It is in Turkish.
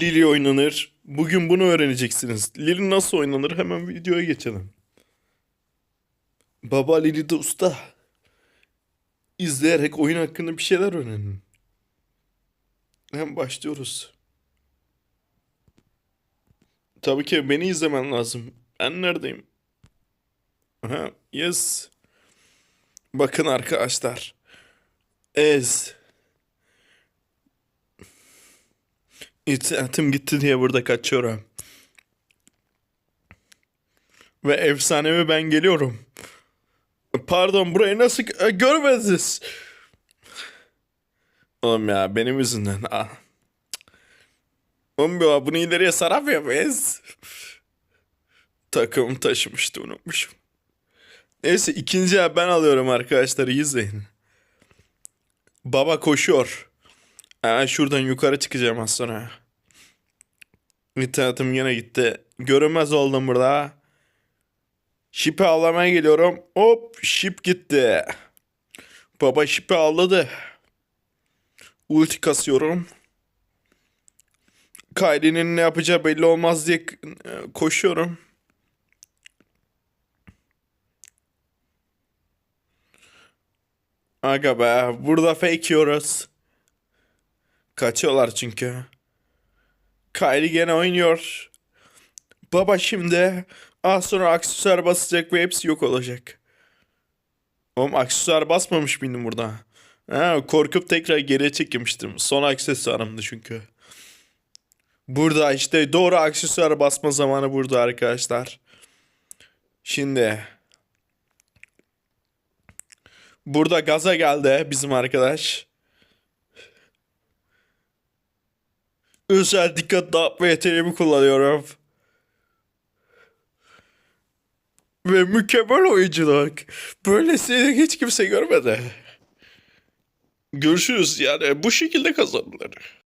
Lili oynanır. Bugün bunu öğreneceksiniz. Lili nasıl oynanır? Hemen videoya geçelim. Baba Lili de usta. İzleyerek oyun hakkında bir şeyler öğrenin. Hem başlıyoruz. Tabii ki beni izlemen lazım. Ben neredeyim? Aha, yes. Bakın arkadaşlar. Ez. İnternetim gitti diye burada kaçıyorum. Ve efsanevi ben geliyorum. Pardon burayı nasıl gö- görmediniz? Oğlum ya benim yüzümden. Ah. Oğlum ya bunu ileriye saramıyor muyuz? Takım taşımıştı unutmuşum. Neyse ikinci ben alıyorum arkadaşlar izleyin. Baba koşuyor. Aa, şuradan yukarı çıkacağım az sonra. İnternetim yine gitti. Görünmez oldum burada. Şipi avlamaya geliyorum. Hop şip gitti. Baba şipi avladı. Ulti kasıyorum. Kylie'nin ne yapacağı belli olmaz diye e, koşuyorum. Aga be burada fake yiyoruz. Kaçıyorlar çünkü. Kylie gene oynuyor. Baba şimdi az sonra aksesuar basacak ve hepsi yok olacak. Oğlum aksesuar basmamış mıydım burada? Ha, korkup tekrar geriye çekmiştim. Son aksesuarımdı çünkü. Burada işte doğru aksesuar basma zamanı burada arkadaşlar. Şimdi burada gaza geldi bizim arkadaş. Özel dikkat dağıtma yeteneğimi kullanıyorum. Ve mükemmel oyunculuk. Böylesini hiç kimse görmedi. Görüşürüz yani bu şekilde kazanılır.